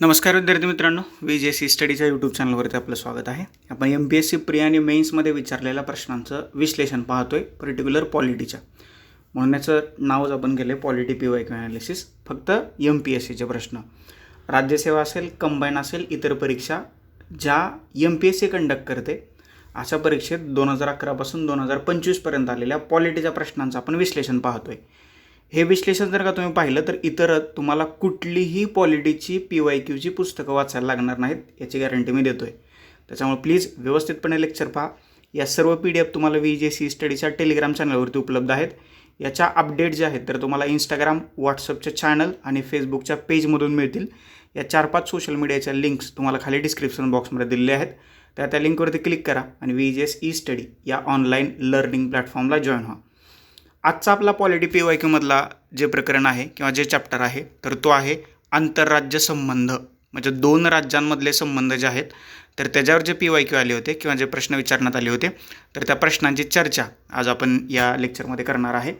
नमस्कार विद्यार्थी मित्रांनो वी जे सी स्टडीच्या यूट्यूब चॅनलवरती आपलं स्वागत आहे. आपण M P S C pre आणि मेन्समध्ये विचारलेल्या प्रश्नांचं विश्लेषण पाहतोय पर्टिक्युलर पॉलिटीच्या म्हणून याचं नावच आपण केलं आहे पॉलिटी पी वाय ॲनालिसिस फक्त एम पी एस सीचे प्रश्न. राज्यसेवा असेल कंबाईन असेल इतर परीक्षा ज्या M P S C conduct करते अशा परीक्षेत दोन हजार अकरापासून दोन हजार पंचवीसपर्यंत आलेल्या पॉलिटीच्या प्रश्नांचं आपण विश्लेषण पाहतोय. हे विश्लेषण जर का तुम्ही पाहिलं तर इतर तुम्हाला कुठलीही पॉलिटीची पी वाय क्यूची पुस्तकं वाचायला लागणार नाहीत याची गॅरंटी मी देतो आहे त्याच्यामुळे प्लीज व्यवस्थितपणे लेक्चर पहा. या सर्व पी डी एफ तुम्हाला व्ही जे सी स्टडीच्या टेलिग्राम चॅनलवरती उपलब्ध आहेत. याच्या अपडेट जे आहेत तर तुम्हाला इंस्टाग्राम व्हॉट्सअपच्या चॅनल आणि फेसबुकच्या पेजमधून मिळतील. या चार पाच सोशल मीडियाच्या लिंक्स तुम्हाला खाली डिस्क्रिप्शन बॉक्समध्ये दिलेले आहेत. त्या त्या लिंकवरती क्लिक करा आणि V J S E study या ऑनलाईन लर्निंग प्लॅटफॉर्मला जॉईन व्हा. आजचा आपला पॉलिटी पी वाय क्यूमधला जे प्रकरण आहे किंवा जे चॅप्टर आहे तर तो आहे आंतरराज्य संबंध. म्हणजे दोन राज्यांमधले संबंध जे आहेत तर त्याच्यावर जे पी वाय क्यू आले होते किंवा जे प्रश्न विचारण्यात आले होते तर त्या प्रश्नांची चर्चा आज आपण या लेक्चरमध्ये करणार आहे.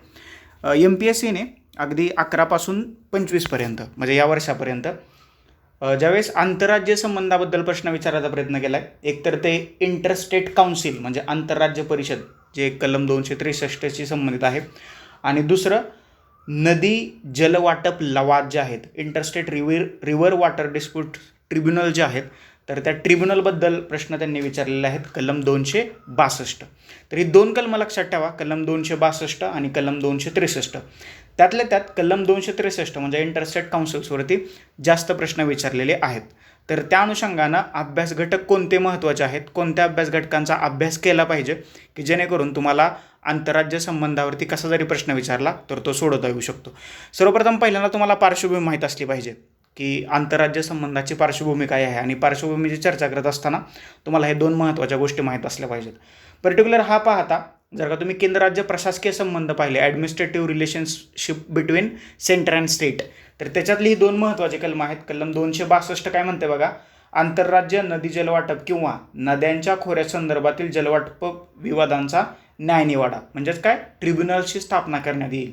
एम पी एस सीने अगदी अकरापासून पंचवीसपर्यंत म्हणजे या वर्षापर्यंत ज्यावेळेस आंतरराज्य संबंधाबद्दल प्रश्न विचारायचा प्रयत्न केला आहे एकतर ते इंटरस्टेट काउन्सिल म्हणजे आंतरराज्य परिषद जे कलम दोनशे त्रेसष्टशी संबंधित आहे. आणि दुसरं नदी जलवाटप लवाद जे आहेत interstate river river water dispute tribunal जे आहेत तर त्या ट्रिब्युनलबद्दल प्रश्न त्यांनी विचारलेले आहेत कलम दोनशे बासष्ट. तर ही दोन कलमं लक्षात ठेवा कलम दोनशे बासष्ट आणि कलम दोनशे त्रेसष्ट. त्यातल्या त्यात कलम दोनशे त्रेसष्ट म्हणजे इंटरस्टेट काउन्सिल्सवरती जास्त प्रश्न विचारलेले आहेत. तर त्या अनुषंगानं अभ्यास घटक कोणते महत्त्वाचे आहेत? कोणत्या अभ्यास घटकांचा अभ्यास केला पाहिजे? की जेणेकरून तुम्हाला आंतरराज्य संबंधावरती कसा जरी प्रश्न विचारला तर तो सोडवता येऊ शकतो. सर्वप्रथम पहिल्यांदा तुम्हाला पार्श्वभूमी माहीत असली पाहिजे की आंतरराज्य संबंधाची पार्श्वभूमी काय आहे? आणि पार्श्वभूमीची चर्चा करत असताना तुम्हाला हे दोन महत्त्वाच्या गोष्टी माहीत असल्या पाहिजेत. पर्टिक्युलर हा पाहता जर का तुम्ही केंद्र राज्य प्रशासकीय संबंध पाहिले administrative relationship between centre and state तर त्याच्यातली ही दोन महत्त्वाची कलम आहेत. कलम दोनशे बासष्ट काय म्हणते बघा? आंतरराज्य नदी जलवाटप किंवा नद्यांच्या खोऱ्या संदर्भातील जलवाटप विवादांचा न्यायनिवाडा म्हणजेच काय? ट्रिब्युनलची स्थापना करण्यात येईल.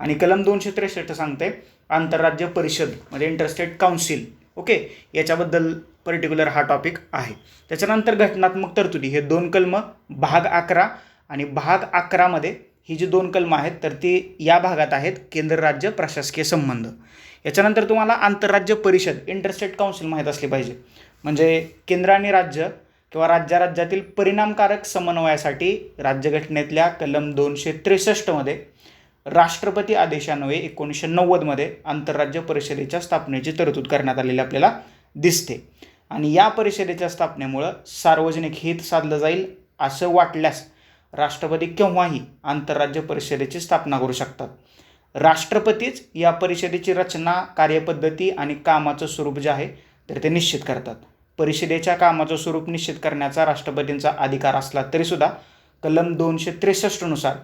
आणि कलम दोनशे त्रेसष्ट सांगते आंतरराज्य परिषद म्हणजे इंटरस्टेट काउन्सिल ओके? याच्याबद्दल पर्टिक्युलर हा टॉपिक आहे. त्याच्यानंतर घटनात्मक तरतुदी हे दोन कलम भाग अकरा आणि भाग अकरामध्ये ही जी दोन कलमं आहेत तर ती या भागात आहेत केंद्र राज्य प्रशासकीय संबंध. याच्यानंतर तुम्हाला आंतरराज्य परिषद इंटरस्टेट काउन्सिल माहीत असली पाहिजे. म्हणजे केंद्र आणि राज्य किंवा राज्या राज्यातील परिणामकारक समन्वयासाठी राज्यघटनेतल्या कलम दोनशे त्रेसष्टमध्ये राष्ट्रपती आदेशान्वये एकोणीसशे नव्वदमध्ये आंतरराज्य परिषदेच्या स्थापनेची तरतूद करण्यात आलेली आपल्याला दिसते. आणि या परिषदेच्या स्थापनेमुळं सार्वजनिक हित साधलं जाईल असं वाटल्यास राष्ट्रपती केव्हाही आंतरराज्य परिषदेची स्थापना करू शकतात. राष्ट्रपतीच या परिषदेची रचना कार्यपद्धती आणि कामाचं स्वरूप जे आहे तर ते निश्चित करतात. परिषदेच्या कामाचं स्वरूप निश्चित करण्याचा राष्ट्रपतींचा अधिकार असला तरीसुद्धा कलम दोनशे त्रेसष्टनुसार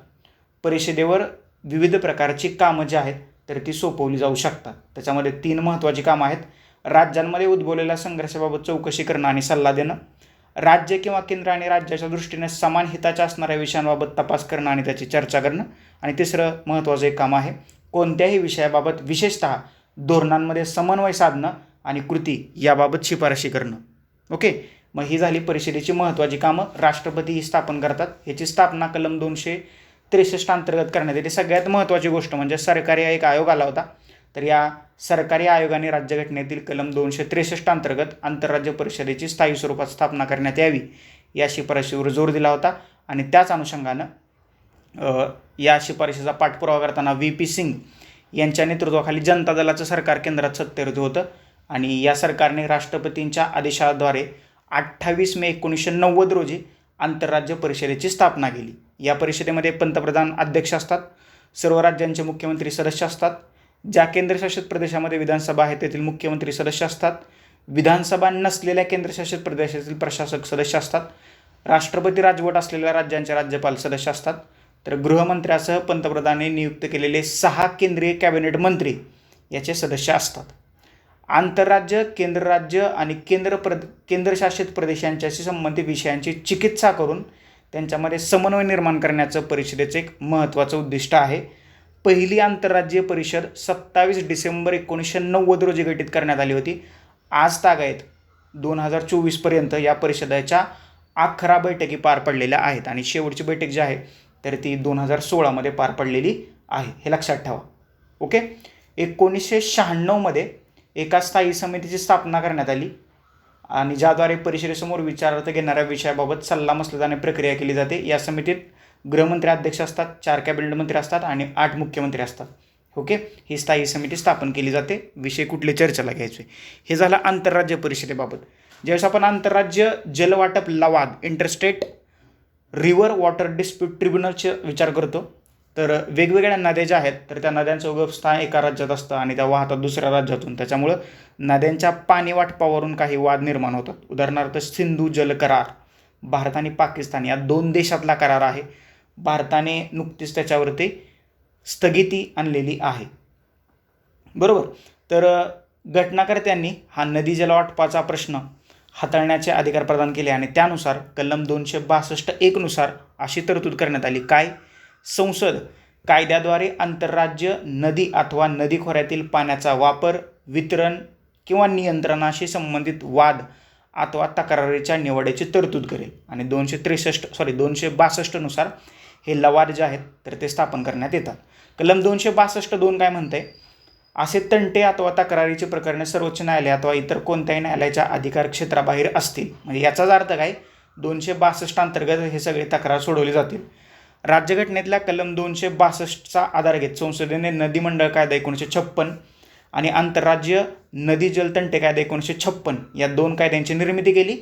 परिषदेवर विविध प्रकारची कामं जी आहेत तर ती सोपवली जाऊ शकतात. त्याच्यामध्ये तीन महत्त्वाची कामं आहेत. राज्यांमध्ये उद्भवलेल्या संघर्षाबाबत चौकशी करणं आणि सल्ला देणं. राज्य किंवा केंद्र आणि राज्याच्या दृष्टीने समान हिताच्या असणाऱ्या विषयांबाबत तपास करणं आणि त्याची चर्चा करणं. आणि तिसरं महत्त्वाचं एक काम आहे कोणत्याही विषयाबाबत विशेषतः धोरणांमध्ये समन्वय साधणं आणि कृती याबाबत शिफारशी करणं. ओके? मग ही झाली परिषदेची महत्त्वाची कामं. राष्ट्रपती ही स्थापन करतात. ह्याची स्थापना कलम दोनशे त्रेसष्ट अंतर्गत करण्यात येते. सगळ्यात महत्त्वाची गोष्ट म्हणजे सरकारी एक आयोग आला होता. तर या सरकारी आयोगाने राज्यघटनेतील कलम दोनशे त्रेसष्ट अंतर्गत आंतरराज्य परिषदेची स्थायी स्वरूपात स्थापना करण्यात यावी या शिफारशीवर जोर दिला होता. आणि त्याच अनुषंगानं या शिफारशीचा पाठपुरावा करताना व्ही पी सिंग यांच्या नेतृत्वाखाली जनता दलाचं सरकार केंद्रात सत्तेवरती होतं. आणि या सरकारने राष्ट्रपतींच्या आदेशाद्वारे अठ्ठावीस मे एकोणीसशे नव्वद रोजी आंतरराज्य परिषदेची स्थापना केली. या परिषदेमध्ये पंतप्रधान अध्यक्ष असतात सर्व राज्यांचे मुख्यमंत्री सदस्य असतात ज्या केंद्रशासित प्रदेशामध्ये विधानसभा आहे तेथील मुख्यमंत्री सदस्य असतात. विधानसभा नसलेल्या केंद्रशासित प्रदेशातील प्रशासक सदस्य असतात. राष्ट्रपती राजवट असलेल्या राज्यांचे राज्यपाल सदस्य असतात. तर गृहमंत्र्यासह पंतप्रधानांनी नियुक्त केलेले सहा केंद्रीय कॅबिनेट मंत्री याचे सदस्य असतात. आंतरराज्य केंद्र राज्य आणि केंद्र प्र केंद्रशासित प्रदेशांच्याशी संबंधित विषयांची चिकित्सा करून त्यांच्यामध्ये समन्वय निर्माण करण्याचं परिषदेचं एक महत्त्वाचं उद्दिष्ट आहे. पहिली आंतरराज्यीय परिषद सत्तावीस डिसेंबर एकोणीसशे नव्वद रोजी गठीत करण्यात आली होती. आज तागायत दोन हजार चोवीसपर्यंत या परिषदेच्या अकरा बैठकी पार पडलेल्या आहेत आणि शेवटची बैठक जी आहे तर ती दोन हजार सोळामध्ये पार पडलेली आहे. हे लक्षात ठेवा. ओके? एकोणीसशे शहाण्णवमध्ये एका स्थायी समितीची स्थापना करण्यात आली आणि ज्याद्वारे परिषदेसमोर विचारार्थ घेणाऱ्या विषयाबाबत सल्ला मसलत प्रक्रिया केली जाते या समितीत गृहमंत्री अध्यक्ष असतात चार कॅबिनेट मंत्री असतात आणि आठ मुख्यमंत्री असतात. ओके ही स्थायी समिती स्थापन केली जाते. विषय कुठले चर्चेला घ्यायचे? हे झालं आंतरराज्य परिषदेबाबत. ज्यावेळेस आपण आंतरराज्य जलवाटप लवाद इंटरस्टेट रिव्हर वॉटर डिस्प्यूट ट्रिब्युनलचे विचार करतो तर वेगवेगळ्या नद्या ज्या आहेत तर त्या नद्यांचं उगमस्थान एका राज्यात असतं आणि त्या वाहतात दुसऱ्या राज्यातून. त्याच्यामुळं नद्यांच्या पाणी वाटपावरून काही वाद निर्माण होतात. उदाहरणार्थ सिंधू जल करार भारत आणि पाकिस्तान या दोन देशातला करार आहे. भारताने नुकतीच त्याच्यावरती स्थगिती आणलेली आहे. बरोबर? तर घटनाकर्त्यांनी हा नदी जलवाटपाचा प्रश्न हाताळण्याचे अधिकार प्रदान केले आणि त्यानुसार कलम दोनशे बासष्ट एकनुसार अशी तरतूद करण्यात आली. काय? संसद कायद्याद्वारे आंतरराज्य नदी अथवा नदी खोऱ्यातील पाण्याचा वापर वितरण किंवा नियंत्रणाशी संबंधित वाद अथवा तक्रारीच्या निवडीची तरतूद करेल. आणि दोनशे त्रेसष्ट सॉरी दोनशे बासष्टनुसार हे लवाद जे आहेत तर ते स्थापन करण्यात येतात. कलम दोनशे बासष्ट दोन काय म्हणते असे तंटे अथवा तक्रारीची प्रकरणे सर्वोच्च न्यायालय अथवा इतर कोणत्याही न्यायालयाच्या अधिकार क्षेत्राबाहेर असतील. म्हणजे याचाच अर्थ काय? दोनशे बासष्ट अंतर्गत हे सगळे तक्रार सोडवली जातील. राज्यघटनेतल्या कलम दोनशे बासष्टचा आधार घेत संसदेने नदी मंडळ कायदा एकोणीसशे छप्पन आणि आंतरराज्य नदी जलतंटे कायदा एकोणीसशे छप्पन या दोन कायद्यांची निर्मिती केली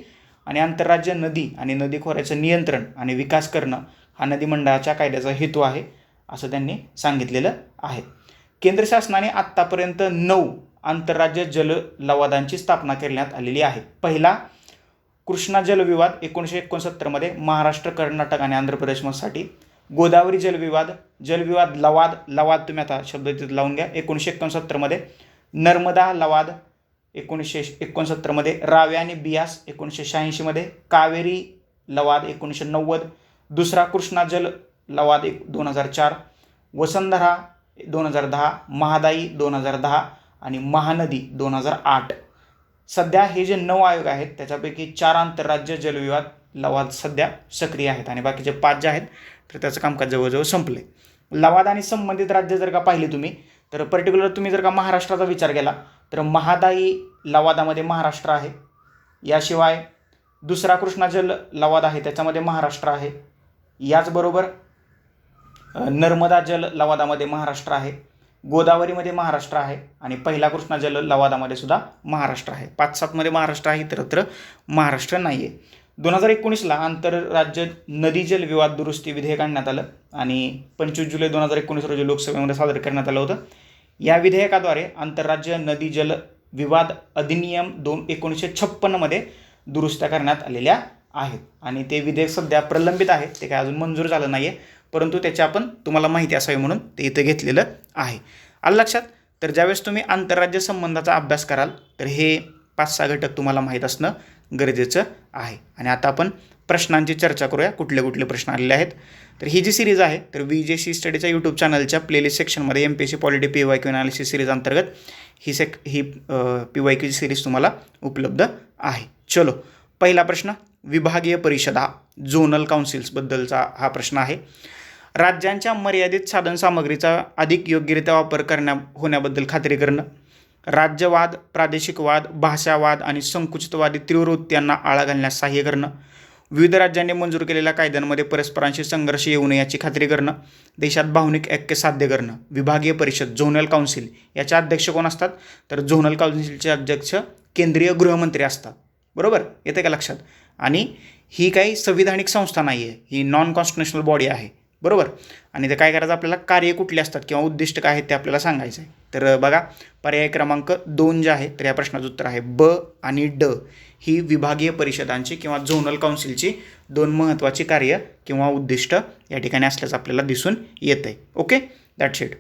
आणि आंतरराज्य नदी आणि नदी खोऱ्याचं नियंत्रण आणि विकास करणं हा नदीमंडळाच्या कायद्याचा हेतू आहे असं त्यांनी सांगितलेलं आहे. केंद्र शासनाने आत्तापर्यंत नऊ आंतरराज्य जल लवादांची स्थापना करण्यात आलेली आहे. पहिला कृष्णा जलविवाद एकोणीसशे एकोणसत्तरमध्ये महाराष्ट्र कर्नाटक आणि आंध्र प्रदेशसाठी गोदावरी जलविवाद जलविवाद लवाद लवाद तुम्ही आता शब्द तिथे लावून घ्या. एकोणीसशे एकोणसत्तरमध्ये नर्मदा लवाद एकोणीसशे एकोणसत्तरमध्ये राव्या आणि बियास एकोणीसशे शहाऐंशीमध्ये कावेरी लवाद एकोणीसशे नव्वद दुसरा कृष्णा जल लवाद एक दोन हजार चार वसंधरा दोन हजार दहा महादाई दोन हजार दहा आणि महानदी दोन हजार आठ. सध्या हे जे नऊ आयोग आहेत त्याच्यापैकी चार आंतरराज्य जलविवाद लवाद सध्या सक्रिय आहेत आणि बाकीचे पाच जे आहेत तर त्याचं कामकाज जवळजवळ संपले लवाद आणि संबंधित राज्य जर का पाहिले तुम्ही तर पर्टिक्युलर तुम्ही जर का महाराष्ट्राचा विचार केला तर महादाई लवादामध्ये महाराष्ट्र आहे. याशिवाय दुसरा कृष्णा जल लवाद आहे त्याच्यामध्ये महाराष्ट्र आहे. याचबरोबर नर्मदा जल लवादामध्ये महाराष्ट्र आहे गोदावरीमध्ये महाराष्ट्र आहे आणि पहिला कृष्णा जल लवादामध्ये सुद्धा महाराष्ट्र आहे. पाच सातमध्ये महाराष्ट्र आहे इतरत्र महाराष्ट्र नाही आहे दोन हजार एकोणीसला आंतरराज्य नदी जल विवाद दुरुस्ती विधेयक आणण्यात आलं आणि पंचवीस जुलै दोन हजार एकोणीस रोजी लोकसभेमध्ये सादर करण्यात आलं होतं. या विधेयकाद्वारे आंतरराज्य नदी जल विवाद अधिनियम दोन एकोणीसशे छप्पन्नमध्ये दुरुस्त्या करण्यात आलेल्या आहेत. आणि ते विधेयक सध्या प्रलंबित आहे. ते काय अजून मंजूर झालं नाही आहे परंतु त्याची आपण तुम्हाला माहिती असावी म्हणून ते इथं घेतलेलं आहे. आलं लक्षात? तर ज्यावेळेस तुम्ही आंतरराज्य संबंधाचा अभ्यास कराल तर हे पाच सहा घटक तुम्हाला माहीत असणं गरजेचं आहे. आणि आता आपण प्रश्नांची चर्चा करूया. कुठले कुठले प्रश्न आलेले आहेत? तर ही जी सिरीज आहे तर वी जे सी स्टडीच्या यूट्यूब चॅनलच्या प्लेलिस्ट सेक्शनमध्ये M P C polity P Y Q analysis series अंतर्गत ही सेक ही पी वाय क्यूची सिरीज तुम्हाला उपलब्ध आहे. चलो. पहिला प्रश्न विभागीय परिषदा झोनल काउन्सिल्सबद्दलचा हा प्रश्न आहे. राज्यांच्या मर्यादित साधनसामग्रीचा अधिक योग्यरित्या वापर करण्या होण्याबद्दल खात्री करणं. राज्यवाद प्रादेशिकवाद भाषावाद आणि संकुचितवादी तीव्र वृत्त्यांना आळा घालण्यास सहाय्य करणं. विविध राज्यांनी मंजूर केलेल्या कायद्यांमध्ये परस्परांशी संघर्ष येऊ नये याची खात्री करणं. देशात भावनिक ऐक्य साध्य करणं. विभागीय परिषद झोनल काउन्सिल याचे अध्यक्ष कोण असतात? तर झोनल काउन्सिलचे अध्यक्ष केंद्रीय गृहमंत्री असतात. बरोबर? येते का लक्षात? आणि ही काही संविधानिक संस्था नाही आहे ही नॉन कॉन्स्टिट्युशनल बॉडी आहे. बरोबर? आणि ते काय करायचं? आपल्याला कार्य कुठले असतात किंवा उद्दिष्ट काय आहेत ते आपल्याला सांगायचं आहे. तर बघा पर्याय क्रमांक दोन जे आहे तर या प्रश्नाचं उत्तर आहे ब आणि ड. ही विभागीय परिषदांची किंवा झोनल काउन्सिलची दोन महत्त्वाची कार्य किंवा उद्दिष्ट या ठिकाणी असल्याचं आपल्याला दिसून येतं आहे ओके दॅट्स इट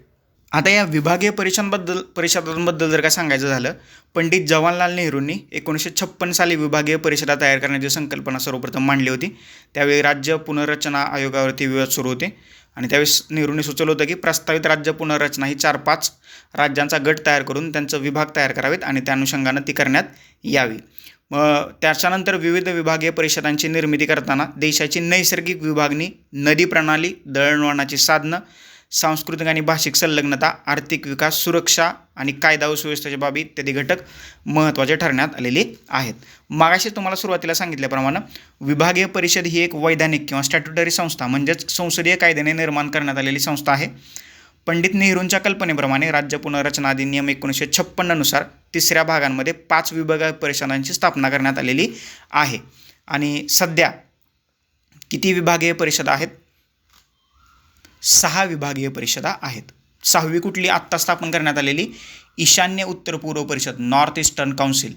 आता या विभागीय परिषदांबद्दल परिषदांबद्दल जर का सांगायचं झालं पंडित जवाहरलाल नेहरूंनी एकोणीसशे छप्पन साली विभागीय परिषदा तयार करण्याची संकल्पना सर्वप्रथम मांडली होती. त्यावेळी राज्य पुनर्रचना आयोगावरती विवाद सुरू होते आणि त्यावेळेस नेहरूंनी सुचवलं होतं की प्रस्तावित राज्य पुनर्रचना ही चार पाच राज्यांचा गट तयार करून त्यांचं विभाग तयार करावेत आणि त्या अनुषंगानं ती करण्यात यावी. मग त्याच्यानंतर विविध विभागीय परिषदांची निर्मिती करताना देशाची नैसर्गिक विभागणी नदी प्रणाली दळणवळणाची साधनं सांस्कृतिक आणि भाषिक संलग्नता आर्थिक विकास सुरक्षा आणि कायदा व सुव्यवस्थेच्या बाबी इत्यादी घटक महत्त्वाचे ठरण्यात आलेले आहेत. मागाशी तुम्हाला सुरुवातीला सांगितल्याप्रमाणे विभागीय परिषद ही एक वैधानिक किंवा स्टॅट्युटरी संस्था म्हणजेच संसदीय कायद्याने निर्माण करण्यात आलेली संस्था आहे. पंडित नेहरूंच्या कल्पनेप्रमाणे राज्य पुनर्रचना अधिनियम एकोणीसशे छप्पन्ननुसार तिसऱ्या भागांमध्ये पाच विभागीय परिषदांची स्थापना करण्यात आलेली आहे. आणि सध्या किती विभागीय परिषद आहेत? सहा विभागीय परिषदा आहेत. सहावी कुठली? आत्ता स्थापन करण्यात आलेली ईशान्य उत्तर पूर्व परिषद नॉर्थ ईस्टर्न काउन्सिल.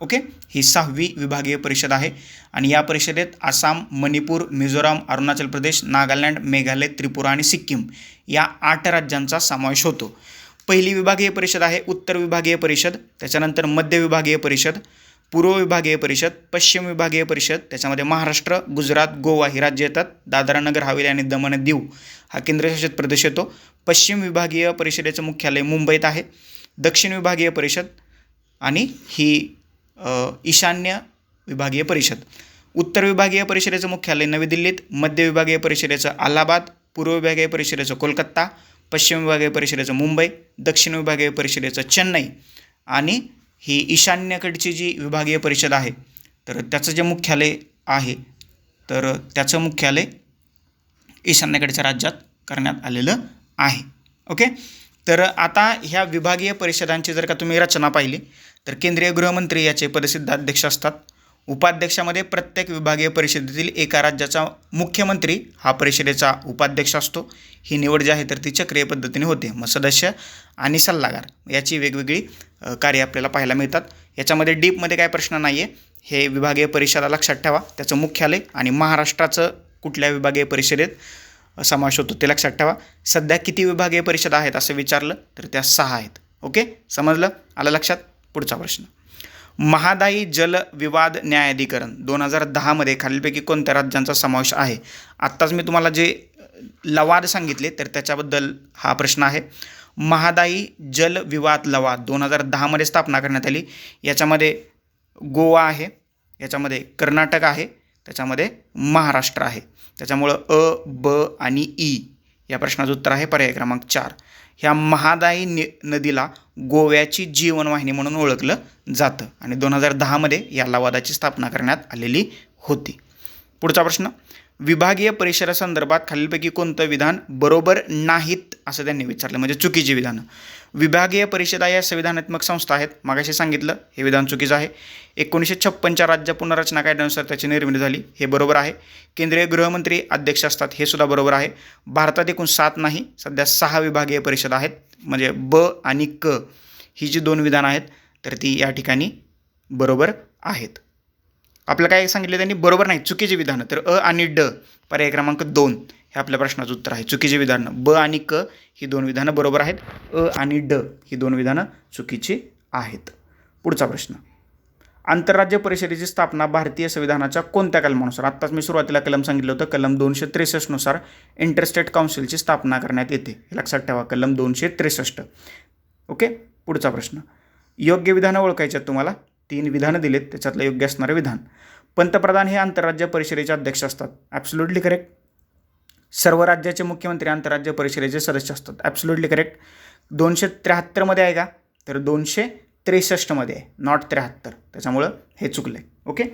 ओके? ही सहावी विभागीय परिषद आहे. आणि या परिषदेत आसाम मणिपूर मिझोराम अरुणाचल प्रदेश नागालँड मेघालय त्रिपुरा आणि सिक्कीम या आठ राज्यांचा समावेश होतो. पहिली विभागीय परिषद आहे उत्तर विभागीय परिषद त्याच्यानंतर मध्य विभागीय परिषद पूर्व विभागीय परिषद पश्चिम विभागीय परिषद त्याच्यामध्ये महाराष्ट्र गुजरात गोवा ही राज्य येतात. दादरा नगर हवेली आणि दमण दीव हा केंद्रशासित प्रदेश येतो. पश्चिम विभागीय परिषदेचं मुख्यालय मुंबईत आहे. दक्षिण विभागीय परिषद आणि ही ईशान्य विभागीय परिषद. उत्तर विभागीय परिषदेचं मुख्यालय नवी दिल्लीत मध्य विभागीय परिषदेचं अलाहाबाद पूर्व विभागीय परिषदेचं कोलकाता पश्चिम विभागीय परिषदेचं मुंबई दक्षिण विभागीय परिषदेचं चेन्नई आणि ही ईशान्येकडची जी विभागीय परिषद आहे तर त्याचं जे मुख्यालय आहे तर त्याचं मुख्यालय ईशान्येकडच्या राज्यात करण्यात आलेलं आहे. ओके तर आता ह्या विभागीय परिषदांची जर का तुम्ही रचना पाहिली तर केंद्रीय गृहमंत्री याचे पदसिद्ध अध्यक्ष असतात. उपाध्यक्षामध्ये प्रत्येक विभागीय परिषदेतील एका राज्याचा मुख्यमंत्री हा परिषदेचा उपाध्यक्ष असतो. ही निवड जी आहे तर ती चक्रीय पद्धतीने होते. मग सदस्य आणि सल्लागार याची वेगवेगळी कार्य आपल्याला पाहायला मिळतात. याच्यामध्ये डीपमध्ये काय प्रश्न नाही आहे हे विभागीय परिषदा लक्षात ठेवा. त्याचं मुख्यालय आणि महाराष्ट्राचं कुठल्या विभागीय परिषदेत समावेश होतो ते लक्षात ठेवा. सध्या किती विभागीय परिषद आहेत असं विचारलं तर त्या सहा आहेत. ओके? समजलं? आलं लक्षात? पुढचा प्रश्न. महादायी जल विवाद न्यायाधिकरण. दोन हजार दहामध्ये खालीलपैकी कोणत्या राज्यांचा समावेश आहे? आत्ताच मी तुम्हाला जे लवाद सांगितले तर त्याच्याबद्दल हा प्रश्न आहे. महादायी जल विवाद लवाद दोन हजार दहामध्ये स्थापना करण्यात आली. याच्यामध्ये गोवा आहे याच्यामध्ये कर्नाटक आहे त्याच्यामध्ये महाराष्ट्र आहे. त्याच्यामुळं अ ब आणि ई या प्रश्नाचं उत्तर आहे पर्याय क्रमांक चार. ह्या महादायी नि नदीला गोव्याची जीवनवाहिनी म्हणून ओळखलं जातं. आणि दोन हजार दहामध्ये या लवादाची स्थापना करण्यात आलेली होती. पुढचा प्रश्न विभागीय परिसरासंदर्भात खालीलपैकी कोणतं विधान बरोबर नाहीत असं त्यांनी विचारलं म्हणजे चुकीची विधानं. विभागीय परिषदा या संविधानात्मक संस्था आहेत. मागाशी सांगितलं हे विधान चुकीचं आहे. एकोणीसशे छप्पनच्या राज्य पुनर्रचना कायद्यानुसार त्याची निर्मिती झाली हे बरोबर आहे. केंद्रीय गृहमंत्री अध्यक्ष असतात हे सुद्धा बरोबर आहे. भारतात एकूण सात नाही सध्या सहा विभागीय परिषद आहेत. म्हणजे ब आणि क ही जी दोन विधानं आहेत तर ती या ठिकाणी बरोबर आहेत. आपलं काय सांगितलं त्यांनी? बरोबर नाही चुकीची विधानं. तर अ आणि ड पर्याय क्रमांक दोन हे आपल्या प्रश्नाचं उत्तर आहे. चुकीची विधानं. ब आणि क ही दोन विधानं बरोबर आहेत. अ आणि ड ही दोन विधानं चुकीची आहेत. पुढचा प्रश्न. आंतरराज्य परिषदेची स्थापना भारतीय संविधानाच्या कोणत्या कलमानुसार? आत्ताच मी सुरुवातीला कलम सांगितलं होतं कलम दोनशे त्रेसष्टनुसार इंटरस्टेट काउन्सिलची स्थापना करण्यात येते. हे लक्षात ठेवा कलम दोनशे त्रेसष्ट. ओके? पुढचा प्रश्न. योग्य विधानं ओळखायची तुम्हाला? तीन विधानं दिलेत त्याच्यातलं योग्य असणारं विधान. पंतप्रधान हे आंतरराज्य परिषदेचे अध्यक्ष असतात. ॲब्सोल्युटली करेक्ट सर्व राज्याचे मुख्यमंत्री आंतरराज्य परिषदेचे सदस्य असतात. ॲब्सोल्युटली करेक्ट दोनशे त्र्याहत्तरमध्ये आहे का? तर दोनशे त्रेसष्टमध्ये आहे नॉट त्र्याहत्तर. त्याच्यामुळं हे चुकलं आहे ओके?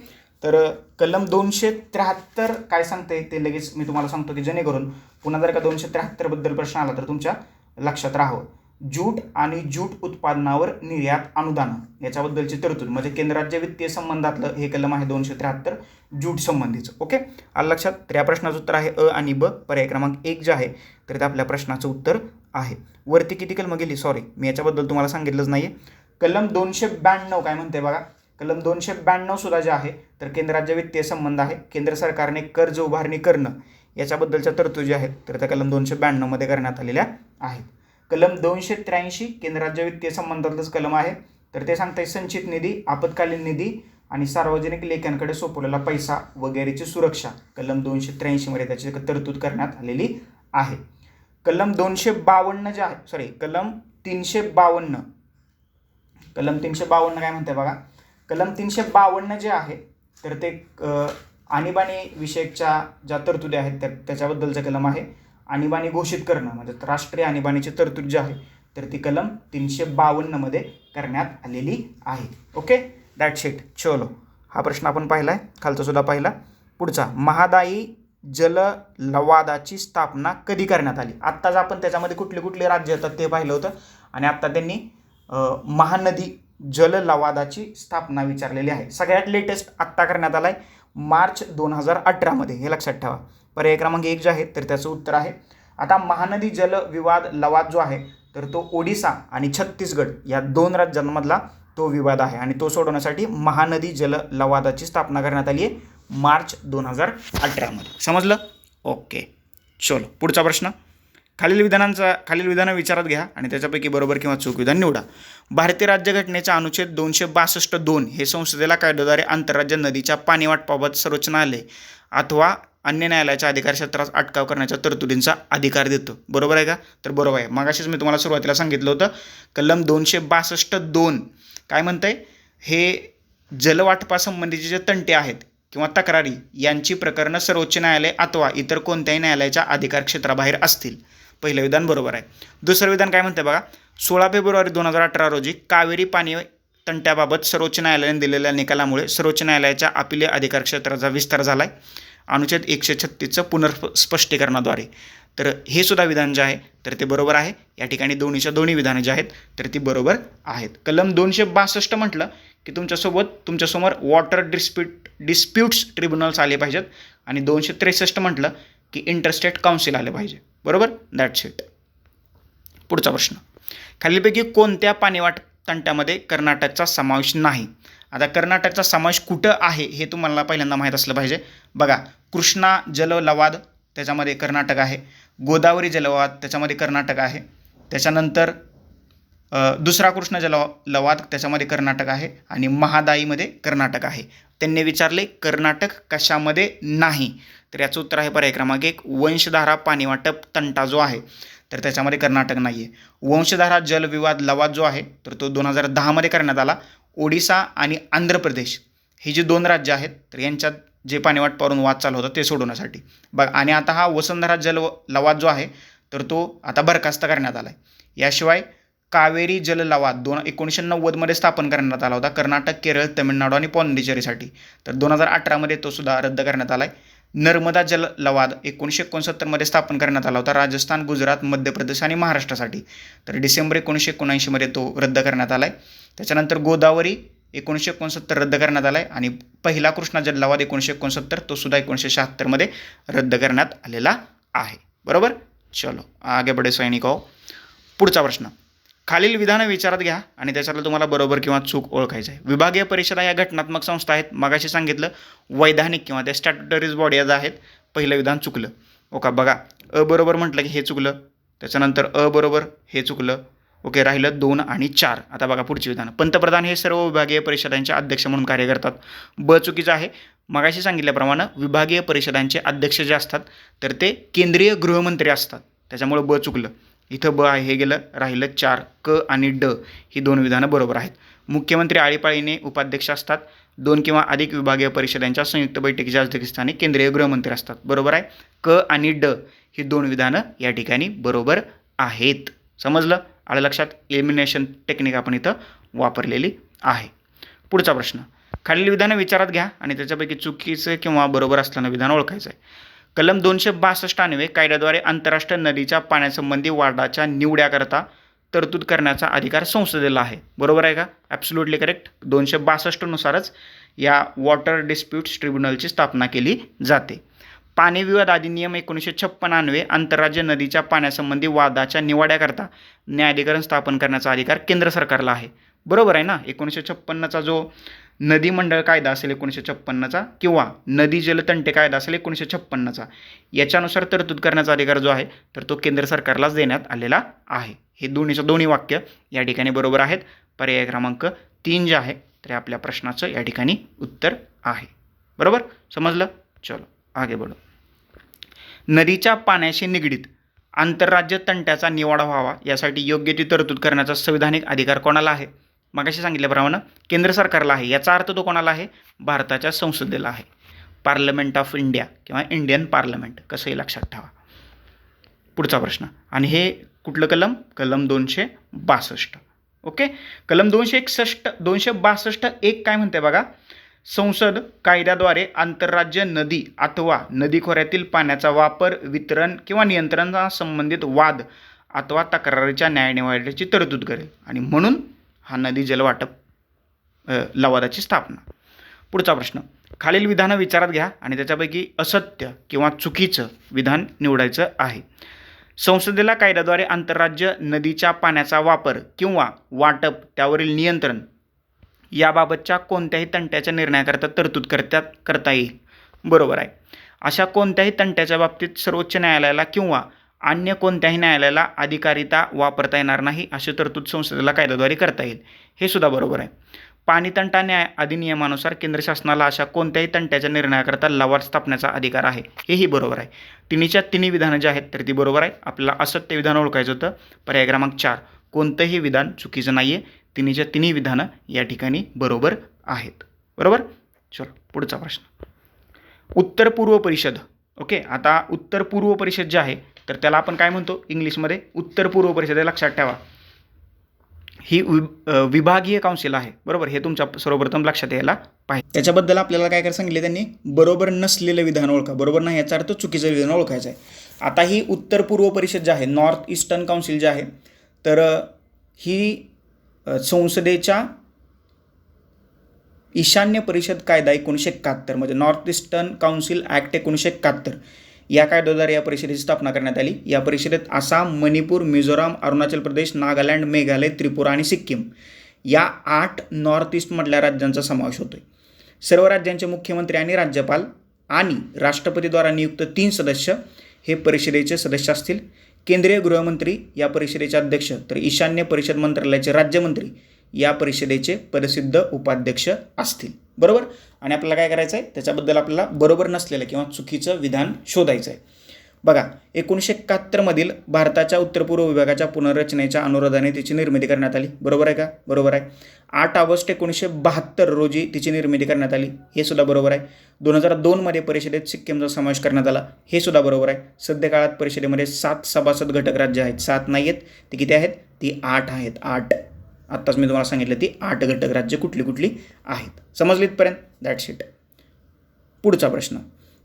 तर कलम दोनशे त्र्याहत्तर काय सांगते ते लगेच मी तुम्हाला सांगतो की जेणेकरून पुन्हा जर का दोनशे त्र्याहत्तरबद्दल प्रश्न आला तर तुमच्या लक्षात राहावं. जूट आणि जूट उत्पादनावर निर्यात अनुदान याच्याबद्दलची तरतूद म्हणजे केंद्राच्या वित्तीय संबंधातलं हे कलम आहे दोनशे त्र्याहत्तर जूट संबंधीचं. ओके? आलं लक्षात? तर या प्रश्नाचं उत्तर आहे अ आणि ब. पर्याय क्रमांक एक जे आहे तर ते आपल्या प्रश्नाचं उत्तर आहे. वरती किती कलम गेली? सॉरी मी याच्याबद्दल तुम्हाला सांगितलंच नाही आहे कलम दोनशे ब्याण्णव काय म्हणते बघा? कलम दोनशे ब्याण्णव सुद्धा जे आहे तर केंद्राच्या वित्तीय संबंध आहे. केंद्र सरकारने कर्ज उभारणी करणं याच्याबद्दलच्या तरतुदी आहेत तर त्या कलम दोनशे ब्याण्णवमध्ये करण्यात आलेल्या आहेत. कलम दोनशे त्र्याऐंशी केंद्राच्या वित्तीय संबंधातलंच कलम आहे. तर ते सांगताय संचित निधी आपत्कालीन निधी आणि सार्वजनिक लेख्यांकडे सोपवलेला पैसा वगैरेची सुरक्षा. कलम दोनशे त्र्याऐंशीमध्ये त्याची तरतूद करण्यात आलेली आहे. कलम दोनशे बावन्न जे आहे सॉरी कलम तीनशे बावन्न कलम तीनशे बावन्न काय म्हणते बघा? कलम तीनशे बावन्न जे आहे तर ते आणीबाणी विषयकच्या ज्या तरतुदी आहेत त्या त्याच्याबद्दलचं कलम आहे. आणीबाणी घोषित करणं म्हणजे राष्ट्रीय आणीबाणीची तरतूद जी आहे तर ती कलम तीनशे बावन्नमध्ये करण्यात आलेली आहे. ओके? दॅट शेट चलो. हा प्रश्न आपण पाहिला आहे खालचा सुद्धा पाहिला. पुढचा. महादायी जल लवादाची स्थापना कधी करण्यात आली? आत्ताच आपण त्याच्यामध्ये कुठले कुठले राज्य येतात ते पाहिलं होतं. आणि आत्ता त्यांनी महानदी जल लवादाची स्थापना विचारलेली आहे. सगळ्यात लेटेस्ट आत्ता करण्यात आला आहे मार्च दोन हजार अठरामध्ये हे लक्षात ठेवा. पर्याय क्रमांक एक जे आहे तर त्याचं उत्तर आहे. आता महानदी जल विवाद लवाद जो आहे तर तो ओडिसा आणि छत्तीसगड या दोन राज्यांमधला तो विवाद आहे. आणि तो सोडवण्यासाठी महानदी जल लवादाची स्थापना करण्यात आली आहे मार्च दोन हजार अठरामध्ये समजलं? ओके. चलो पुढचा प्रश्न. खालील विधानांचा खालील विधानं विचारात घ्या आणि त्याच्यापैकी बरोबर किंवा चूक विधान निवडा. भारतीय राज्यघटनेचा अनुच्छेद दोनशे बासष्ट दोन हे संसदेला कायद्याद्वारे आंतरराज्य नदीच्या पाणीवाटपाबाबत सर्वोच्च न्यायालय अथवा अन्य न्यायालयाच्या अधिकार क्षेत्रात अटकाव करण्याच्या तरतुदींचा अधिकार देतो. बरोबर आहे का? तर बरोबर आहे. मागाशीच मी तुम्हाला सुरुवातीला सांगितलं होतं कलम दोनशे बासष्ट दोन काय म्हणतंय? हे जलवाटपासंबंधीचे जे तंटे आहेत किंवा तक्रारी यांची प्रकरणं सर्वोच्च न्यायालय अथवा इतर कोणत्याही न्यायालयाच्या अधिकार क्षेत्राबाहेर असतील. पहिलं विधान बरोबर आहे. दुसरं विधान काय म्हणते बघा? सोळा फेब्रुवारी दोन हजार अठरा रोजी कावेरी पाणी तंट्याबाबत सर्वोच्च न्यायालयाने दिलेल्या निकालामुळे सर्वोच्च न्यायालयाच्या अपिलीय अधिकार क्षेत्राचा विस्तार झाला आहे अनुच्छेद एकशे छत्तीसचं पुनर्स्पष्टीकरणाद्वारे. तर हे सुद्धा विधान जे आहे तर ते बरोबर आहे. या ठिकाणी दोन्हीच्या दोन्ही विधानं जी आहेत तर ती बरोबर आहेत. कलम दोनशे बासष्ट म्हटलं की तुमच्यासोबत तुमच्यासमोर वॉटर डिस्प्यूट डिस्प्यूट्स ट्रिब्युनल्स आले पाहिजेत. आणि दोनशे त्रेसष्ट म्हटलं की इंटरस्टेट काउन्सिल आले पाहिजे. बरोबर? दॅट्स इट पुढचा प्रश्न. खालीलपैकी कोणत्या पाणीवाट तंट्यामध्ये कर्नाटकचा समावेश नाही? आता कर्नाटकचा समावेश कुठं आहे हे तुम्हाला पहिल्यांदा माहीत असलं पाहिजे. बघा कृष्णा जललवाद त्याच्यामध्ये कर्नाटक आहे. गोदावरी जलवाद त्याच्यामध्ये कर्नाटक आहे. त्याच्यानंतर दुसरा कृष्ण जल लवाद त्याच्यामध्ये कर्नाटक आहे. आणि महादाईमध्ये कर्नाटक आहे. त्यांनी विचारले कर्नाटक कशामध्ये नाही? तर याचं उत्तर आहे पर्याय क्रमांक एक वंशधारा पाणीवाटप तंटा जो आहे तर त्याच्यामध्ये कर्नाटक नाही आहे वंशधारा जलविवाद लवाद जो आहे तर तो दोन हजार दहामध्ये करण्यात आला. ओडिसा आणि आंध्र प्रदेश ही जी दोन राज्य आहेत तर यांच्यात जे पाणीवाटपावरून वाद चालू होता ते सोडवण्यासाठी. बघ आणि आता हा वसुंधरा जल लवाद जो आहे तर तो आता बरखास्त करण्यात आला आहे याशिवाय कावेरी जल लवाद दोन एकोणीसशे नव्वदमध्ये स्थापन करण्यात आला होता कर्नाटक केरळ तमिळनाडू आणि पॉंडिचेरीसाठी. तर दोन हजार अठरामध्ये तो सुद्धा रद्द करण्यात आला आहे नर्मदा जल लवाद एकोणीसशे एकोणसत्तरमध्ये स्थापन करण्यात आला होता राजस्थान गुजरात मध्य प्रदेश आणि महाराष्ट्रासाठी. तर डिसेंबर एकोणीसशे एकोणऐंशीमध्ये तो रद्द करण्यात आला आहे त्याच्यानंतर गोदावरी एकोणीसशे एकोणसत्तर रद्द करण्यात आला आहे आणि पहिला कृष्णा जल लवाद एकोणीसशे एकोणसत्तर तो सुद्धा एकोणीसशे शहात्तरमध्ये रद्द करण्यात आलेला आहे. बरोबर? चलो आगे बडे सैनिक. हो पुढचा प्रश्न. खालील विधानं विचारात घ्या आणि त्याच्यातलं तुम्हाला बरोबर किंवा चूक ओळखायचं आहे. विभागीय परिषदा या घटनात्मक संस्था आहेत. मगाशी सांगितलं वैधानिक किंवा त्या स्टॅट्युटरीज बॉडीज आहेत. पहिलं विधान चुकलं. ओका बघा. अ बरोबर म्हटलं की हे चुकलं. त्याच्यानंतर अ बरोबर हे चुकलं. ओके राहिलं दोन आणि चार. आता बघा पुढची विधानं. पंतप्रधान हे सर्व विभागीय परिषदांचे अध्यक्ष म्हणून कार्य करतात. ब चुकीचं आहे. मगाशी सांगितल्याप्रमाणे विभागीय परिषदांचे अध्यक्ष जे असतात तर ते केंद्रीय गृहमंत्री असतात. त्याच्यामुळं ब चुकलं. इथं ब आहे हे गेलं राहिलं चार क आणि ड ही दोन विधानं बरोबर आहेत. मुख्यमंत्री आळीपाळीने उपाध्यक्ष असतात. दोन किंवा अधिक विभागीय परिषदांच्या संयुक्त बैठकीच्या अध्यक्षस्थानी केंद्रीय गृहमंत्री असतात. बरोबर आहे? क आणि ड ही दोन विधानं या ठिकाणी बरोबर आहेत. समजलं? आलं लक्षात? एलिमिनेशन टेक्निक आपण इथं वापरलेली आहे. पुढचा प्रश्न. खालील विधानं विचारात घ्या आणि त्याच्यापैकी चुकीचं किंवा बरोबर असल्यानं विधान ओळखायचं आहे कलम दोनशे बासष्ट अन्वे कायद्याद्वारे आंतरराष्ट्रीय नदीच्या पाण्यासंबंधी वादाच्या निवड्याकरता तरतूद करण्याचा अधिकार संसदेला आहे. बरोबर आहे का? ॲब्सोल्युटली करेक्ट दोनशे बासष्टनुसारच या वॉटर डिस्प्यूट्स ट्रिब्युनलची स्थापना केली जाते. पाणी विवाद अधिनियम एकोणीसशे छप्पन अन्वे आंतरराज्य नदीच्या पाण्यासंबंधी वादाच्या निवाड्याकरता न्यायाधिकरण स्थापन करण्याचा अधिकार केंद्र सरकारला आहे. बरोबर आहे ना? एकोणीसशे छप्पन्नचा जो नदी मंडळ कायदा असेल एकोणीसशे छप्पन्नचा किंवा नदी जलतंटे कायदा असेल एकोणीसशे छप्पन्नचा. याच्यानुसार तरतूद करण्याचा अधिकार जो आहे तर तो केंद्र सरकारलाच देण्यात आलेला आहे. हे दोन्हीचं दोन्ही वाक्य या ठिकाणी बरोबर आहेत. पर्याय क्रमांक तीन जे आहे तर आपल्या प्रश्नाचं या ठिकाणी उत्तर आहे. बरोबर? समजलं? चलो आगे बढो. नदीच्या पाण्याशी निगडीत आंतरराज्य तंट्याचा निवाडा व्हावा यासाठी योग्य ती तरतूद करण्याचा संविधानिक अधिकार कोणाला आहे? मागाशी सांगितल्याप्रमाणे केंद्र सरकारला आहे. याचा अर्थ तो कोणाला आहे? भारताच्या संसदेला आहे. पार्लमेंट ऑफ इंडिया किंवा इंडियन पार्लमेंट कसंही लक्षात ठेवा. पुढचा प्रश्न. आणि हे कुठलं कलम? कलम दोनशे बासष्ट. ओके? कलम दोनशे एकसष्ट दोनशे बासष्ट एक काय म्हणते बघा? संसद कायद्याद्वारे आंतरराज्य नदी अथवा नदी खोऱ्यातील पाण्याचा वापर वितरण किंवा नियंत्रणासंबंधित वाद अथवा तक्रारीच्या न्यायनिवाड्याची तरतूद करेल. आणि म्हणून हा नदी जलवाटप लवादाची स्थापना. पुढचा प्रश्न. खालील विधानं विचारात घ्या आणि त्याच्यापैकी असत्य किंवा चुकीचं विधान निवडायचं आहे. संसदेला कायद्याद्वारे आंतरराज्य नदीच्या पाण्याचा वापर किंवा वाटप त्यावरील नियंत्रण याबाबतच्या कोणत्याही तंट्याच्या निर्णयाकरता तरतूद करतात करता येईल. बरोबर आहे. अशा कोणत्याही तंट्याच्या बाबतीत सर्वोच्च न्यायालयाला किंवा अन्य कोणत्याही न्यायालयाला अधिकारिता वापरता येणार नाही अशी तरतूद संसदेला कायद्याद्वारे करता येईल. हे सुद्धा बरोबर आहे. पाणी तंटा न्याय अधिनियमानुसार केंद्र शासनाला अशा कोणत्याही तंट्याच्या निर्णयाकरता लवाद स्थापण्याचा अधिकार आहे. हेही बरोबर आहे. तिन्हीच्या तिन्ही विधानं जी आहेत तर ती बरोबर आहे. आपल्याला असत्य विधान ओळखायचं होतं. पर्याय क्रमांक चार. कोणतंही विधान चुकीचं नाही आहे तिन्हीच्या तिन्ही विधानं या ठिकाणी बरोबर आहेत. बरोबर? चल पुढचा प्रश्न. उत्तर पूर्व परिषद. ओके आता उत्तर पूर्व परिषद जे आहे तर त्याला आपण काय म्हणतो? इंग्लिशमध्ये उत्तर पूर्व परिषद हे लक्षात ठेवा. ही वि विभागीय काउन्सिल आहे. बरोबर? हे तुमच्या सर्वप्रथम लक्षात यायला पाहिजे. त्याच्याबद्दल आपल्याला काय काय सांगितले त्यांनी? बरोबर नसलेलं विधान ओळखा. बरोबर नाही याचा अर्थ चुकीचं विधान ओळखायचं आहे. आता ही उत्तर पूर्व परिषद जी आहे नॉर्थ ईस्टर्न काउन्सिल जे आहे तर ही संसदेच्या ईशान्य परिषद कायदा एकोणीसशे एकाहत्तर म्हणजे नॉर्थ ईस्टर्न काउन्सिल ॲक्ट एकोणीसशे एकाहत्तर या कायद्याद्वारे या परिषदेची स्थापना करण्यात आली? या परिषदेत आसाम मणिपूर मिझोराम अरुणाचल प्रदेश नागालँड मेघालय त्रिपुरा आणि सिक्कीम या आठ नॉर्थ ईस्टमधल्या राज्यांचा समावेश होतो आहे सर्व राज्यांचे मुख्यमंत्री आणि राज्यपाल आणि राष्ट्रपतीद्वारा नियुक्त तीन सदस्य हे परिषदेचे सदस्य असतील. केंद्रीय गृहमंत्री या परिषदेचे अध्यक्ष तर ईशान्य परिषद मंत्रालयाचे राज्यमंत्री या परिषदेचे प्रसिद्ध उपाध्यक्ष असतील. बरोबर? आणि आपल्याला काय करायचं आहे त्याच्याबद्दल आपल्याला बरोबर नसलेलं किंवा चुकीचं विधान शोधायचं आहे बघा एकोणीसशे एकाहत्तरमधील भारताच्या उत्तर पूर्व विभागाच्या पुनर्रचनेच्या अनुरोधाने तिची निर्मिती करण्यात आली. बरोबर आहे का? बरोबर आहे. आठ ऑगस्ट एकोणीसशे बहात्तर रोजी तिची निर्मिती करण्यात आली. हे सुद्धा बरोबर आहे. दोन हजार दोनमध्ये परिषदेत सिक्कीमचा समावेश करण्यात आला. हे सुद्धा बरोबर आहे. सध्या काळात परिषदेमध्ये सात सभासद घटक राज्य आहेत. सात नाही आहेत ती किती आहेत? ती आठ आहेत. आठ. आत्ताच मी तुम्हाला सांगितलं ती आठ घटक राज्य कुठली कुठली आहेत. समजली इथपर्यंत? दॅट्स इट पुढचा प्रश्न.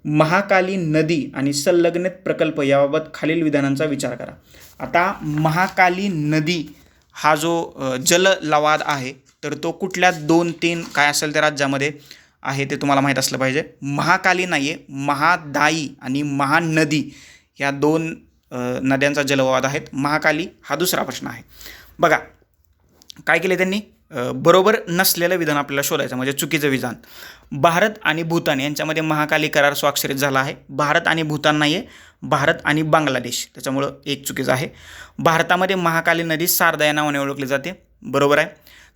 महाकाली नदी आणि संलग्नित प्रकल्प याबाबत खालील विधानांचा विचार करा. आता महाकाली नदी हा जो अ, जल लवाद आहे तर तो कुठल्या दोन तीन काय असेल त्या राज्यामध्ये आहे ते तुम्हाला माहीत असलं पाहिजे. महाकाली नाही आहे महादाई आणि महानदी या दोन नद्यांचा जलवाद आहेत. महाकाली हा दुसरा प्रश्न आहे. बघा काय केले त्यांनी? बरोबर नसलेलं विधान आपल्याला शोधायचं म्हणजे चुकीचं विधान. भारत आणि भूतान यांच्यामध्ये महाकाली करार स्वाक्षरित झाला आहे. भारत आणि भूतान नाही आहे भारत आणि बांगलादेश. त्याच्यामुळं एक चुकीचं आहे. भारतामध्ये महाकाली नदी सारदा या नावाने ओळखली जाते. बरोबर आहे.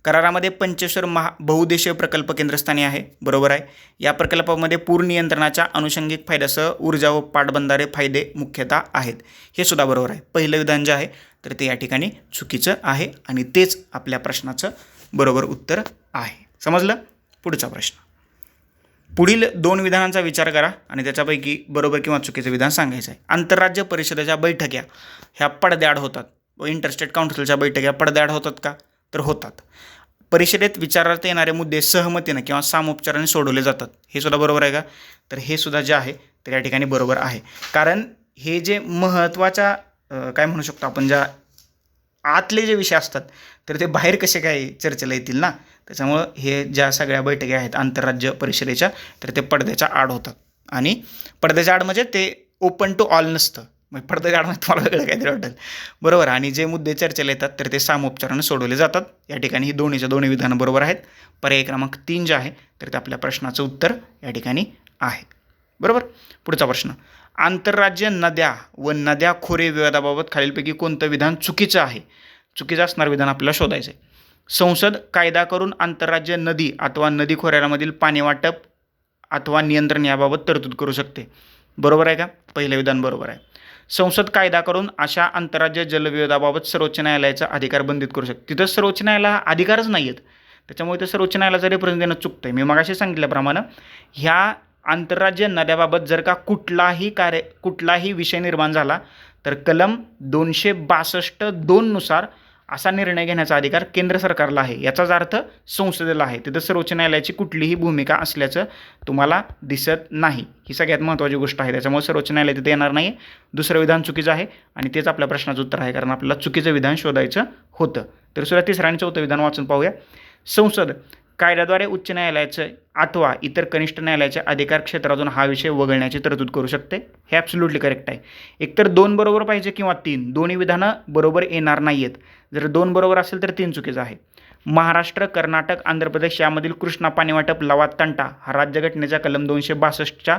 करारामध्ये पंचेश्वर महा बहुदेशीय प्रकल्प केंद्रस्थानी आहे. बरोबर आहे. या प्रकल्पामध्ये पूर नियंत्रणाच्या अनुषंगिक फायद्यासह ऊर्जा व पाटबंधारे फायदे मुख्यतः आहेत. हे सुद्धा बरोबर आहे. पहिलं विधान जे आहे तर ते या ठिकाणी चुकीचं आहे आणि तेच आपल्या प्रश्नाचं बरोबर उत्तर आहे. समजलं? पुढचा प्रश्न. पुढील दोन विधानांचा विचार करा आणि त्याच्यापैकी बरोबर किंवा चुकीचं विधान सांगायचं आहे. आंतरराज्य परिषदेच्या बैठक्या ह्या पडद्याआड होतात. व इंटरस्टेट काउन्सिलच्या बैठक्या पडद्याआड होतात का? तर होतात. परिषदेत विचारात येणारे मुद्दे सहमतीनं किंवा सामोपचाराने सोडवले जातात. हे सुद्धा बरोबर आहे का? तर हे सुद्धा जे आहे तर या ठिकाणी बरोबर आहे. कारण हे जे महत्त्वाच्या काय म्हणू शकतो आपण ज्या आतले जे विषय असतात तर ते बाहेर कसे काय चर्चेला येतील ना? त्याच्यामुळं हे ज्या सगळ्या बैठकी आहेत आंतरराज्य परिषदेच्या तर ते पडद्याच्या आड होतात. आणि पडद्याच्या आड म्हणजे ते ओपन टू ऑल नसतं. म्हणजे पडद्याच्या आड म्हणजे तुम्हाला वेगळं काहीतरी वाटेल. बरोबर आणि जे मुद्दे चर्चेला येतात तर ते सामोपचारानं सोडवले जातात. या ठिकाणी ही दोन्हीच्या दोन्ही विधानं बरोबर आहेत. पर्याय क्रमांक तीन जे आहे तर ते आपल्या प्रश्नाचं उत्तर या ठिकाणी आहे. बरोबर? पुढचा प्रश्न. आंतरराज्य नद्या व नद्या खोरे विवादाबाबत खालीलपैकी कोणतं विधान चुकीचं आहे? चुकीचं असणार विधान आपल्याला शोधायचं आहे संसद कायदा करून आंतरराज्य नदी अथवा नदी खोऱ्यामधील पाणी वाटप अथवा नियंत्रण याबाबत तरतूद करू शकते. बरोबर आहे का? पहिलं विधान बरोबर आहे. संसद कायदा करून अशा आंतरराज्य जलविवादाबाबत सर्वोच्च न्यायालयाचा अधिकार बंदित करू शकते. तिथं सर्वोच्च न्यायालय अधिकारच नाही आहेत त्याच्यामुळे ते सर्वोच्च न्यायालयाचं रेफरन्स देणं चुकतं आहे मी मगाशी सांगितल्याप्रमाणे ह्या आंतरराज्य नद्याबाबत जर का कुठलाही कार्य कुठलाही विषय निर्माण झाला तर कलम दोनशे बासष्ट दोननुसार असा निर्णय घेण्याचा अधिकार केंद्र सरकारला आहे. याचाच अर्थ संसदेला आहे. तिथं सर्वोच्च न्यायालयाची कुठलीही भूमिका असल्याचं तुम्हाला दिसत नाही. ही सगळ्यात महत्त्वाची गोष्ट आहे. त्याच्यामुळे सर्वोच्च न्यायालय तिथे येणार नाही दुसरं विधान चुकीचं आहे आणि तेच आपल्या प्रश्नाचं उत्तर आहे कारण आपल्याला चुकीचं विधान शोधायचं होतं. तर सुद्धा तिसरं आणि चौथं विधान वाचून पाहूया. संसद कायद्याद्वारे उच्च न्यायालयाचं अथवा इतर कनिष्ठ न्यायालयाच्या अधिकार क्षेत्रातून हा विषय वगळण्याची तरतूद करू शकते? हे ॲब्सोल्युटली करेक्ट आहे. एकतर दोन बरोबर पाहिजे किंवा तीन दोन्ही विधानं बरोबर येणार नाही आहेत जर दोन बरोबर असेल तर तीन चुकीचं आहे. महाराष्ट्र कर्नाटक आंध्र प्रदेश यामधील कृष्णा पाणी वाटप लवाद तंटा हा राज्यघटनेच्या कलम दोनशे बासष्टच्या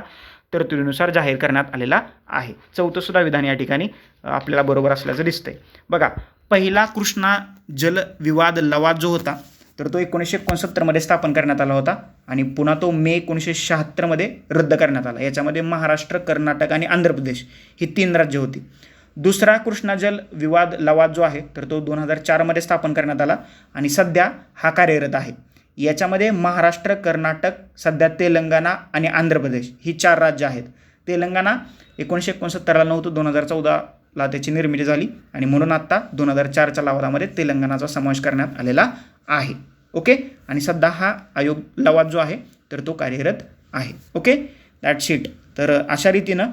तरतुदीनुसार जाहीर करण्यात आलेला आहे. चौथं सुद्धा विधान या ठिकाणी आपल्याला बरोबर असल्याचं दिसतंय. बघा पहिला कृष्णा जल विवाद लवाद जो होता तर तो एकोणीसशे एकोणसत्तरमध्ये स्थापन करण्यात आला होता आणि पुन्हा तो मे एकोणीसशे शहात्तरमध्ये रद्द करण्यात आला. याच्यामध्ये महाराष्ट्र कर्नाटक आणि आंध्र प्रदेश ही तीन राज्य होती. दुसरा कृष्णा जल विवाद लवाद जो आहे तर तो दोन हजार चारमध्ये स्थापन करण्यात आला आणि सध्या हा कार्यरत आहे. याच्यामध्ये महाराष्ट्र कर्नाटक सध्या तेलंगणा आणि आंध्र प्रदेश ही चार राज्य आहेत. तेलंगणा एकोणीसशे एकोणसत्तरला नव्हतं दोन हजार चौदाला त्याची निर्मिती झाली आणि म्हणून आत्ता दोन हजार चारच्या लवादामध्ये तेलंगणाचा समावेश करण्यात आलेला आहे. ओके? आणि सध्या हा आयोग लवाद जो आहे तर तो कार्यरत आहे. ओके? दॅट शीट तर अशा रीतीनं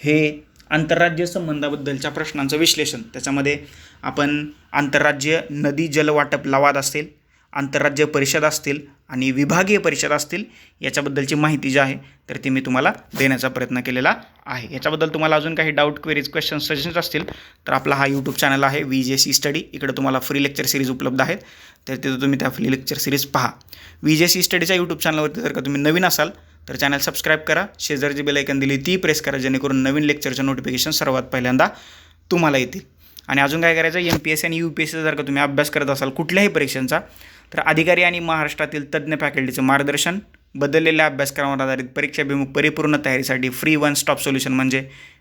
हे आंतरराज्य संबंधाबद्दलच्या प्रश्नांचं विश्लेषण त्याच्यामध्ये आपण आंतरराज्य नदी जलवाटप लवाद असेल आंतरराज्य परिषद असतील आणि विभागीय परिषद असतील याच्याबद्दलची माहिती जी आहे तर ती मी तुम्हाला देण्याचा प्रयत्न केलेला आहे. याच्याबद्दल तुम्हाला अजून काही डाऊट क्वेरीज क्वेश्चन सजेशन्स असतील तर आपला हा यूट्यूब चॅनल आहे व्ही जे सी स्टडी इकडे तुम्हाला फ्री लेक्चर सिरीज उपलब्ध आहेत तर तिथं तुम्ही त्या फ्री लेक्चर सिरीज पहा. व्ही जे सी स्टडीच्या यूट्यूब चॅनलवरती जर का तुम्ही नवीन असाल तर चॅनल सबस्क्राईब करा. शेजारची बेलायकन दिली ती प्रेस करा जेणेकरून नवीन लेक्चरचं नोटिफिकेशन सर्वात पहिल्यांदा तुम्हाला येतील. आणि अजून काय करायचं? एम पी एस सी आणि यू पी एस सीचा जर का तुम्ही अभ्यास करत असाल कुठल्याही परीक्षांचा तर अधिकारी आणि महाराष्ट्रातील तज्ज्ञ फॅकल्टीचं मार्गदर्शन बदललेल्या अभ्यासक्रमावर आधारित परीक्षाभिमुख परिपूर्ण तयारीसाठी फ्री वन स्टॉप सोल्युशन म्हणजे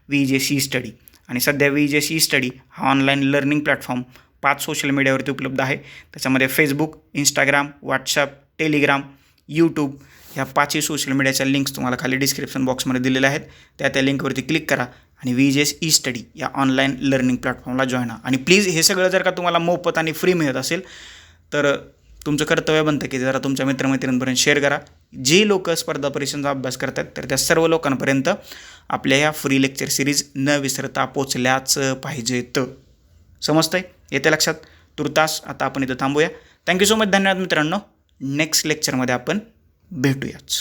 व्ही जे सी स्टडी आणि सध्या व्ही जे सी स्टडी हा ऑनलाईन लर्निंग प्लॅटफॉर्म पाच सोशल मीडियावरती उपलब्ध आहे. त्याच्यामध्ये Facebook Instagram WhatsApp Telegram YouTube ह्या पाचही सोशल मीडियाच्या लिंक्स तुम्हाला खाली डिस्क्रिप्शन बॉक्समध्ये दिलेल्या आहेत. त्या त्या लिंकवरती क्लिक करा आणि V J S E study या ऑनलाईन लर्निंग प्लॅटफॉर्मला जॉईन व्हा. आणि प्लीज हे सगळं जर का तुम्हाला मोफत आणि फ्री मिळत असेल तर तुमचं कर्तव्य बनतं की जरा तुमच्या मित्रमैत्रिणींपर्यंत शेअर करा. जे लोक स्पर्धा परीक्षांचा अभ्यास करतात तर त्या सर्व लोकांपर्यंत आपल्या या फ्री लेक्चर सिरीज न विसरता पोचल्याच पाहिजेत. आहे येते लक्षात? तुर्तास आता आपण इथं थांबूया. थँक्यू सो मच धन्यवाद मित्रांनो. नेक्स्ट लेक्चरमध्ये आपण भेटूयाच.